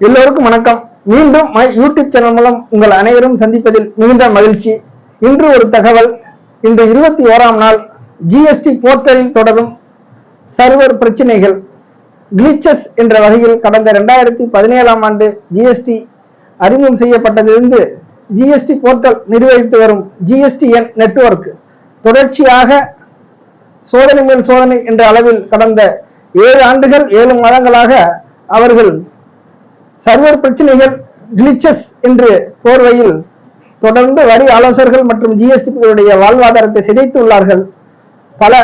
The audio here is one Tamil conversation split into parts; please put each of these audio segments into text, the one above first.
எல்லோருக்கும் வணக்கம். மீண்டும் மை யூடியூப் சேனல் மூலம் உங்கள் அனைவரும் சந்திப்பதில் மிகுந்த மகிழ்ச்சி. இன்று ஒரு தகவல். இன்று இருபத்தி ஓராம் நாள் ஜிஎஸ்டி போர்ட்டலில் தொடரும் சர்வர் பிரச்சனைகள். கிளிச்சஸ் என்ற வகையில் கடந்த இரண்டாயிரத்தி பதினேழாம் ஆண்டு ஜிஎஸ்டி அறிமுகம் செய்யப்பட்டதிலிருந்து ஜிஎஸ்டி போர்ட்டல் நிர்வகித்து வரும் ஜிஎஸ்டிஎன் நெட்வொர்க் தொடர்ச்சியாக சோதனை மேல் சோதனை என்ற அளவில் கடந்த ஏழு ஆண்டுகள் ஏழு மாதங்களாக அவர்கள் சர்வர் பிரச்சனைகள் கிளிச்சஸ் என்று போர்வையில் தொடர்ந்து வரி ஆலோசகர்கள் மற்றும் ஜிஎஸ்டிகளுடைய வாழ்வாதாரத்தை சிதைத்துள்ளார்கள் பல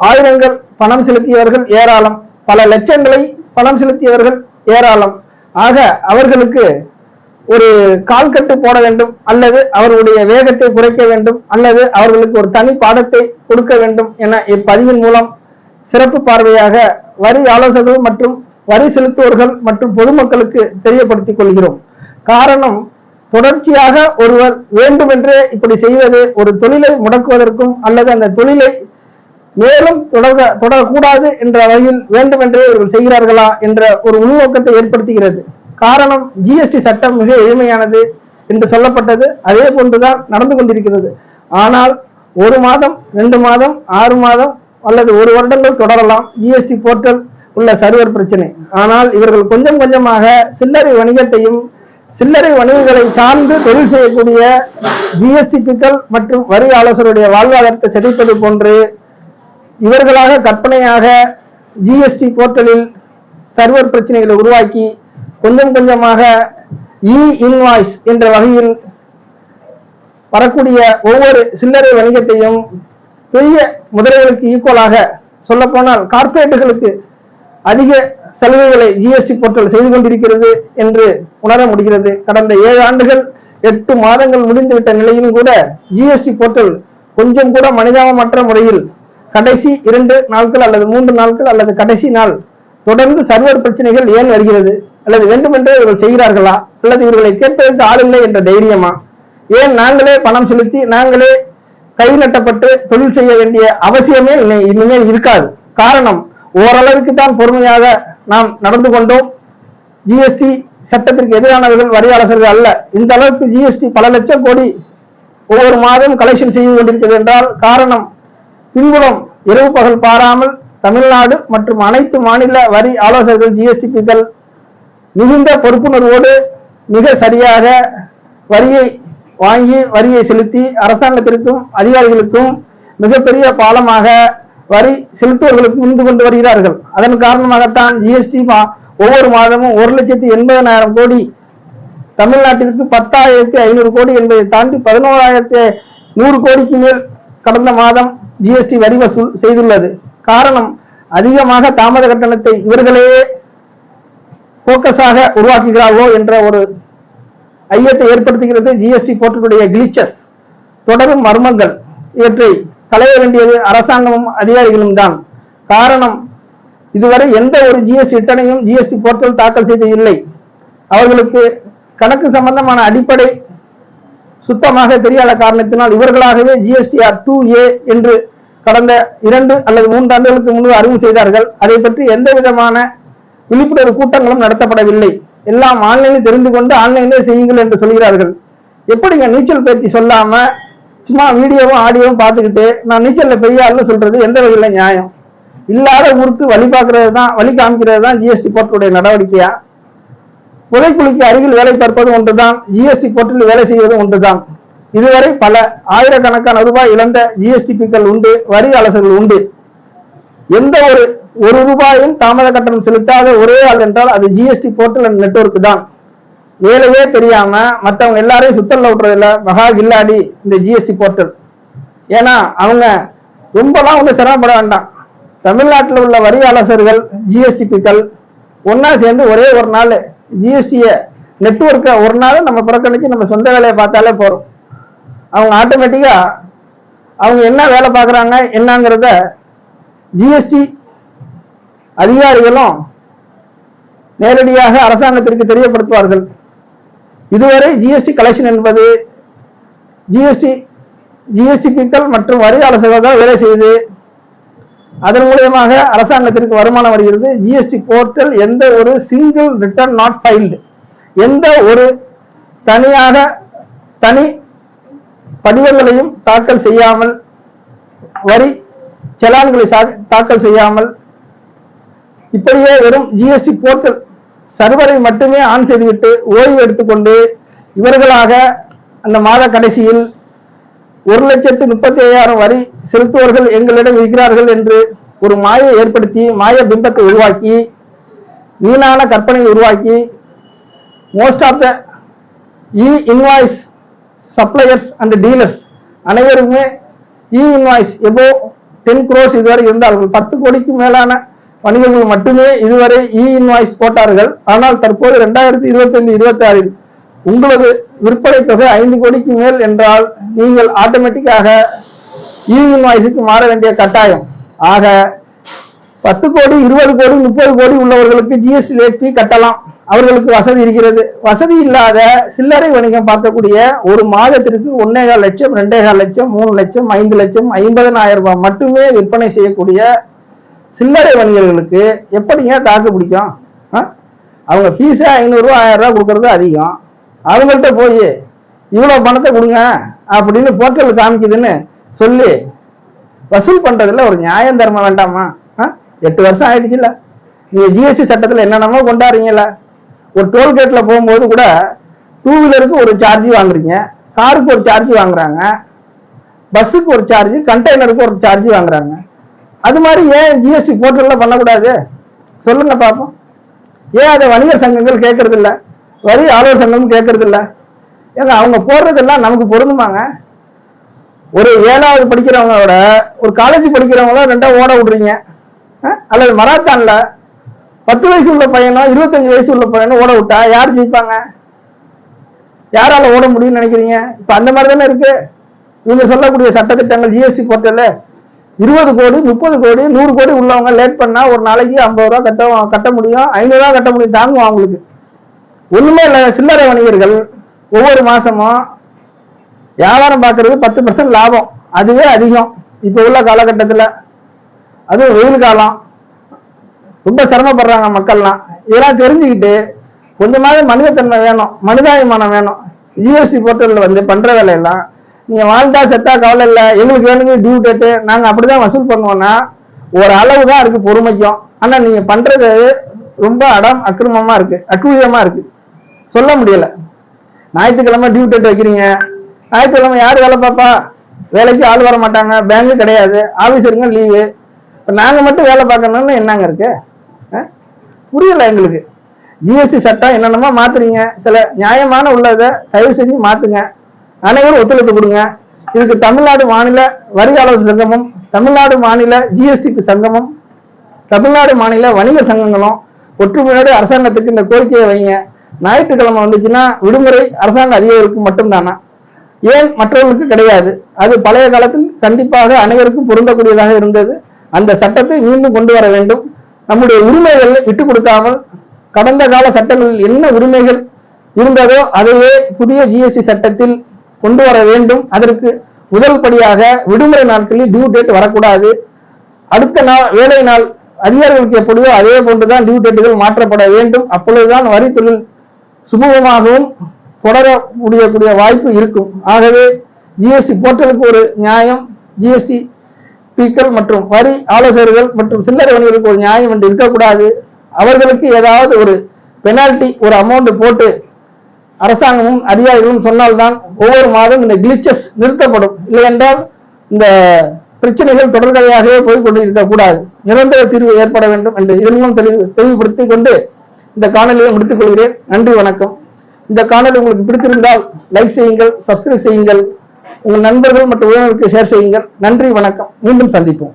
ஆயிரங்கள் பணம் செலுத்தியவர்கள் ஏராளம் பல லட்சங்களை பணம் செலுத்தியவர்கள் ஏராளம். ஆக அவர்களுக்கு ஒரு கால்கட்டு போட வேண்டும் அல்லது அவர்களுடைய வேகத்தை குறைக்க வேண்டும் அல்லது அவர்களுக்கு ஒரு தனி பாடத்தை கொடுக்க வேண்டும் என இப்பதிவின் மூலம் சிறப்பு பார்வையாக வரி ஆலோசகர்கள் மற்றும் வரி செலுத்துவோர்கள் மற்றும் பொதுமக்களுக்கு தெரியப்படுத்திக் கொள்கிறோம். காரணம் தொடர்ச்சியாக ஒருவர் வேண்டுமென்றே இப்படி செய்வது ஒரு தொழிலை முடக்குவதற்கும் அல்லது அந்த தொழிலை மேலும் தொடர தொடரக்கூடாது என்ற வகையில் வேண்டுமென்றே இவர்கள் செய்கிறார்களா என்ற ஒரு உள்நோக்கத்தை ஏற்படுத்துகிறது. காரணம் ஜிஎஸ்டி சட்டம் மிக எளிமையானது என்று சொல்லப்பட்டது. அதே போன்றுதான் நடந்து கொண்டிருக்கிறது. ஆனால் ஒரு மாதம் ரெண்டு மாதம் ஆறு மாதம் அல்லது ஒரு வருடங்கள் தொடரலாம். ஜிஎஸ்டி போர்ட்டல் உள்ள சர்வர் பிரச்சனை. ஆனால் இவர்கள் கொஞ்சம் கொஞ்சமாக சில்லறை வணிகத்தையும் சில்லறை வணிகங்களை சார்ந்து தொழில் செய்யக்கூடிய ஜிஎஸ்டி பிக்கள் மற்றும் வரி ஆலோசருடைய வாழ்வாதாரத்தை சிதைப்பது போன்று இவர்களாக கற்பனையாக ஜிஎஸ்டி போர்ட்டலில் சர்வர் பிரச்சனைகளை உருவாக்கி கொஞ்சம் கொஞ்சமாக இ இன்வாய்ஸ் என்ற வகையில் வரக்கூடிய ஒவ்வொரு சில்லறை வணிகத்தையும் பெரிய முதலைகளுக்கு ஈக்குவலாக சொல்ல போனால் கார்ப்பரேட்டுகளுக்கு அதிக சலுகைகளை ஜிஎஸ்டி போர்ட்டல் செய்து கொண்டிருக்கிறது என்று உணர முடிகிறது. கடந்த ஏழு ஆண்டுகள் எட்டு மாதங்கள் முடிந்துவிட்ட நிலையிலும் கூட ஜிஎஸ்டி போர்ட்டல் கொஞ்சம் கூட மனிதாபமற்ற முறையில் கடைசி இரண்டு நாட்கள் அல்லது மூன்று நாட்கள் அல்லது கடைசி நாள் தொடர்ந்து சர்வர் பிரச்சனைகள் ஏன் வருகிறது? அல்லது வேண்டுமென்றே இவர்கள் செய்கிறார்களா? அல்லது இவர்களை கேட்பதற்கு இல்லை என்ற தைரியமா? ஏன் நாங்களே பணம் செலுத்தி நாங்களே கை நட்டப்பட்டு தொழில் செய்ய வேண்டிய அவசியமே இனிமேல் இருக்காது. காரணம் ஓரளவுக்கு தான் பொறுமையாக நாம் நடந்து கொண்டோம். ஜிஎஸ்டி சட்டத்திற்கு எதிரானவர்கள் வரியாளர்கள் அல்ல. இந்த அளவுக்கு ஜிஎஸ்டி பல லட்சம் கோடி ஒவ்வொரு மாதம் கலெக்ஷன் செய்து கொண்டிருக்கிறது என்றால் காரணம் பின்புறம் இரவு பகல் பாராமல் தமிழ்நாடு மற்றும் அனைத்து மாநில வரி ஆலோசகர்கள் ஜிஎஸ்டிபிக்கள் மிகுந்த பொறுப்புணர்வோடு மிக சரியாக வரியை வாங்கி வரியை செலுத்தி அரசாங்கத்திற்கும் அதிகாரிகளுக்கும் மிகப்பெரிய பாலமாக வரி செலுத்துவர்களுக்கு இருந்து கொண்டு வருகிறார்கள். அதன் காரணமாகத்தான் ஜிஎஸ்டி ஒவ்வொரு மாதமும் ஒரு லட்சத்தி எண்பதனாயிரம் கோடி தமிழ்நாட்டிற்கு பத்தாயிரத்தி ஐநூறு கோடி என்பதை தாண்டி பதினோராயிரத்தி நூறு கோடிக்கு மேல் கடந்த மாதம் ஜிஎஸ்டி வரி வசூல் செய்துள்ளது. காரணம் அதிகமாக தாமத கட்டணத்தை இவர்களே போக்கஸாக உருவாக்குகிறார்களோ என்ற ஒரு ஐயத்தை ஏற்படுத்துகிறது ஜிஎஸ்டி போர்ட்டலுடைய கிளிச்சஸ் தொடரும் மர்மங்கள் இவற்றை களைய வேண்டியது அரசாங்கமும் அதிகாரிகளும் தான். காரணம் இதுவரை எந்த ஒரு ஜிஎஸ்டி ரிட்டனையும் ஜிஎஸ்டி போர்ட்டல் தாக்கல் செய்து இல்லை. அவர்களுக்கு கணக்கு சம்பந்தமான அடிப்படை சுத்தமாக தெரியாத காரணத்தினால் இவர்களாகவே ஜிஎஸ்டிஆர் டூ ஏ என்று கடந்த இரண்டு அல்லது மூன்று ஆண்டுகளுக்கு முன்பு அறிவு செய்தார்கள். அதை பற்றி எந்த விதமான விழிப்புணர்வு கூட்டங்களும் நடத்தப்படவில்லை. எல்லாம் ஆன்லைனில் தெரிந்து கொண்டு ஆன்லைனிலே செய்யுங்கள் என்று சொல்கிறார்கள். எப்படிங்க நீச்சல் பயிற்சி சொல்லாம சும்மா வீடியோவும் ஆடியோவும் பார்த்துக்கிட்டு நான் நீச்சல்ல பெரிய ஆள்னு சொல்றது எந்த வகையில் நியாயம்? இல்லாத ஊருக்கு வழி பார்க்கறது தான் வழி காமிக்கிறது தான் ஜிஎஸ்டி போர்ட்டுடைய நடவடிக்கையா? புதைக்குழிக்கு அருகில் வேலை பார்ப்பது ஒன்றுதான் ஜிஎஸ்டி போர்ட்டில் வேலை செய்வது ஒன்றுதான். இதுவரை பல ஆயிரக்கணக்கான ரூபாய் இழந்த ஜிஎஸ்டி பிக்கள் உண்டு வரி அலசர்கள் உண்டு. எந்த ஒரு ஒரு ரூபாயும் தாமத கட்டணம் செலுத்தாத ஒரே ஆள் என்றால் அது ஜிஎஸ்டி போர்ட்டல் அண்ட் நெட்ஒர்க் தான். வேலையே தெரியாம மற்றவங்க எல்லாரையும் சுத்தல்ல விட்டுறதில்ல மகா கில்லாடி இந்த ஜிஎஸ்டி போர்ட்டல் ஏன்னா அவங்க ரொம்பலாம் வந்து சிரமப்பட வேண்டாம். தமிழ்நாட்டில் உள்ள வரி ஆலோசகர்கள் ஜிஎஸ்டிபிக்கள் ஒன்றா சேர்ந்து ஒரே ஒரு நாள் ஜிஎஸ்டியை நெட்வொர்க்கை ஒரு நாள் நம்ம புறக்கணிச்சு நம்ம சொந்த வேலையை பார்த்தாலே போறோம். அவங்க ஆட்டோமேட்டிக்கா அவங்க என்ன வேலை பார்க்குறாங்க என்னங்கிறத ஜிஎஸ்டி அதிகாரிகளும் நேரடியாக அரசாங்கத்திற்கு தெரியப்படுத்துவார்கள். இதுவரை ஜிஎஸ்டி கலெக்ஷன் என்பது ஜிஎஸ்டி ஜிஎஸ்டி பிக்கள் மற்றும் வரி ஆலோசகர்கள் தான் வேலை செய்து அதன் மூலியமாக அரசாங்கத்திற்கு வருமானம் வருகிறது. ஜிஎஸ்டி போர்ட்டல் எந்த ஒரு சிங்கிள் ரிட்டர்ன் நாட் ஃபைல்டு எந்த ஒரு தனியாக தனி படிவங்களையும் தாக்கல் செய்யாமல் வரி செலான்களை சா- தாக்கல் செய்யாமல் இப்படியே வெறும் ஜிஎஸ்டி போர்ட்டல் சர்வரை மட்டுமே ஆன் செய்துவிட்டு ஓய்வு எடுத்துக்கொண்டு இவர்களாக அந்த மாத கடைசியில் ஒரு லட்சத்து முப்பத்தி ஐயாயிரம் வரி செலுத்துவர்கள் எங்களிடம் இருக்கிறார்கள் என்று ஒரு மாயை ஏற்படுத்தி மாய பிம்பத்தை உருவாக்கி வீணான கற்பனையை உருவாக்கி most of the e invoice suppliers and dealers அனைவருமே இ இன்வாய்ஸ் எபோ டென் குரோஸ் இதுவரை இருந்தார்கள். பத்து கோடிக்கு மேலான வணிகர்கள் மட்டுமே இதுவரை இ இன்வாய்ஸ் போட்டார்கள். ஆனால் தற்போது ரெண்டாயிரத்தி இருபத்தி இருபத்தி ஆறில் உங்களது விற்பனை தொகை ஐந்து கோடிக்கு மேல் என்றால் நீங்கள் ஆட்டோமேட்டிக்காக இ இன்வாய்ஸுக்கு மாற வேண்டிய கட்டாயம். ஆக பத்து கோடி இருபது கோடி முப்பது கோடி உள்ளவர்களுக்கு ஜிஎஸ்டி லேட் ஃபீ கட்டலாம். அவர்களுக்கு வசதி இருக்கிறது. வசதி இல்லாத சில்லறை வணிகம் பார்க்கக்கூடிய ஒரு மாதத்திற்கு ஒன்னேகால் லட்சம் ரெண்டேகால் லட்சம் மூணு லட்சம் ஐந்து லட்சம் ஐம்பதனாயிரம் ரூபாய் மட்டுமே விற்பனை செய்யக்கூடிய சில்லறை வணிகர்களுக்கு எப்படிங்க தாக்கு பிடிக்கும்? ஆ? அவங்க ஃபீஸே ஐநூறுரூவா ஆயிரரூவா கொடுக்கறது அதிகம். அவங்கள்ட்ட போய் இவ்வளோ பணத்தை கொடுங்க அப்படின்னு போர்ட்டல் காமிக்குதுன்னு சொல்லி வசூல் பண்ணுறதுல ஒரு நியாயம் தர்ம வேண்டாமா? ஆ? எட்டு வருஷம் ஆயிடுச்சுல்ல. நீங்கள் ஜிஎஸ்டி சட்டத்தில் என்னென்னமோ கொண்டாடுறீங்கள ஒரு டோல்கேட்டில் போகும்போது கூட டூ வீலருக்கு ஒரு சார்ஜ் வாங்குறீங்க. காருக்கு ஒரு சார்ஜ் வாங்குறாங்க. பஸ்ஸுக்கு ஒரு சார்ஜ் கண்டெய்னருக்கு ஒரு சார்ஜ் வாங்குறாங்க. அது மாதிரி ஏன் ஜிஎஸ்டி போர்ட்டல்ல பண்ணக்கூடாது? சொல்லுங்க பார்ப்போம் ஏன் அதை வணிகர் சங்கங்கள் கேட்கறது இல்லை வரி ஆளுநர் சங்கமும் கேட்கறது இல்லை ஏங்க அவங்க போடுறதெல்லாம் நமக்கு பொருந்துமாங்க? ஒரு ஏழாவது படிக்கிறவங்களோட ஒரு காலேஜ் படிக்கிறவங்கள ரெண்டா ஓட விடுறீங்க. ஆ? அல்லது மராத்தான்ல பத்து வயசு உள்ள பையனோ இருபத்தஞ்சு வயசு உள்ள பையனோ ஓட விட்டா யார் ஜெயிப்பாங்க? யாரால ஓட முடியும்னு நினைக்கிறீங்க? இப்போ அந்த மாதிரி தானே இருக்கு. இவங்க சொல்லக்கூடிய சட்டத்திட்டங்கள் ஜிஎஸ்டி போர்ட்டல் இருபது கோடி முப்பது கோடி நூறு கோடி உள்ளவங்க லேட் பண்ணா ஒரு நாளைக்கு ஐம்பது ரூபா கட்ட கட்ட முடியும். ஐநூறு ரூபா கட்ட முடியும் தாங்குவோம் அவங்களுக்கு. ஒண்ணுமே இல்லை சில்லறை வணிகர்கள் ஒவ்வொரு மாசமும் வியாபாரம் பார்க்கறது பத்து பர்சன்ட் லாபம். அதுவே அதிகம். இப்போ உள்ள காலகட்டத்தில். அதுவும் வெயில் காலம். ரொம்ப சிரமப்படுறாங்க மக்கள்லாம். இதெல்லாம் தெரிஞ்சுக்கிட்டு கொஞ்சமாவது மனிதத்தன்மை வேணும். மனிதாபிமானம் வேணும். ஜிஎஸ்டி போர்ட்டலில் வந்து பண்ற வேலையெல்லாம் நீங்க வாழ்ந்தா செத்தா கவலை இல்லை. எங்களுக்கு வேணுங்க டியூ டேட்டு நாங்க அப்படிதான் வசூல் பண்ணுவோம்னா ஒரு அளவு தான் இருக்கு பொறுமைக்கும். ஆனா நீங்க பண்றது ரொம்ப அடம் அக்கிரமமா இருக்கு. அட்டூழியமா இருக்கு. சொல்ல முடியல. ஞாயிற்றுக்கிழமை டியூ டேட் வைக்கிறீங்க. ஞாயிற்றுக்கிழமை யார் வேலை பார்ப்பா? வேலைக்கு ஆள் வர மாட்டாங்க. பேங்கு கிடையாது. ஆபீசருங்க லீவு இப்போ நாங்கள் மட்டும் வேலை பார்க்கணும்னு என்னங்க இருக்கு? புரியல எங்களுக்கு. ஜிஎஸ்டி சட்டம் என்னென்னமோ மாத்துறீங்க. சில நியாயமான உள்ளதை தயவு செஞ்சு மாத்துங்க. அனைவரும் ஒத்துழைப்பு கொடுங்க. இதுக்கு தமிழ்நாடு மாநில வரி ஆலோசனை சங்கமும் தமிழ்நாடு மாநில ஜிஎஸ்டிக்கு சங்கமும் தமிழ்நாடு மாநில வணிக சங்கங்களும் ஒற்றுமையோடு அரசாங்கத்துக்கு இந்த கோரிக்கையை வைங்க. ஞாயிற்றுக்கிழமை வந்துச்சுன்னா விடுமுறை அரசாங்க அதிகாரிகளுக்கு மட்டும்தானா? ஏன் மற்றவர்களுக்கு கிடையாது? அது பழைய காலத்தில் கண்டிப்பாக அனைவருக்கும் பொருந்தக்கூடியதாக இருந்தது. அந்த சட்டத்தை மீண்டும் கொண்டு வர வேண்டும். நம்முடைய உரிமைகளை விட்டு கொடுக்காமல் கடந்த கால சட்டங்களில் என்ன உரிமைகள் இருந்ததோ அதையே புதிய ஜிஎஸ்டி சட்டத்தில் கொண்டு வர வேண்டும். அதற்கு முதல் படியாக விடுமுறை நாட்களில் டியூ டேட் வரக்கூடாது. அடுத்த நாள் வேலை நாள் அதிகாரிகளுக்கு எப்படியோ அதே போன்றுதான் டியூ டேட்டுகள் மாற்றப்பட வேண்டும். அப்பொழுதுதான் வரி தொழில் சுமூகமாகவும் தொடர முடியக்கூடிய வாய்ப்பு இருக்கும். ஆகவே ஜிஎஸ்டி போர்ட்டலுக்கு ஒரு நியாயம் ஜிஎஸ்டி ஸ்பீக்கர் மற்றும் வரி ஆலோசகர்கள் மற்றும் சில்லறை வணிகர்களுக்கு ஒரு நியாயம் என்று இருக்கக்கூடாது. அவர்களுக்கு ஏதாவது ஒரு பெனால்டி ஒரு அமௌண்ட் போட்டு அரசாங்கமும் அதிகாரிகளும் சொன்னால்தான் ஒவ்வொரு மாதம் இந்த கிளிச்சஸ் நிறுத்தப்படும். இல்லை என்றால் இந்த பிரச்சனைகள் தொடர்கதையாகவே போய் கொண்டு இருக்கக்கூடாது நிரந்தர தீர்வு ஏற்பட வேண்டும் என்று இதன் மூலம் தெளிவு தெளிவுபடுத்திக் கொண்டு இந்த காணொலியை முடித்துக் கொள்கிறேன். நன்றி வணக்கம். இந்த காணொலி உங்களுக்கு பிடித்திருந்தால் லைக் செய்யுங்கள் சப்ஸ்கிரைப் செய்யுங்கள். உங்கள் நண்பர்கள் மற்றும் உறவினருக்கு ஷேர் செய்யுங்கள். நன்றி வணக்கம். மீண்டும் சந்திப்போம்.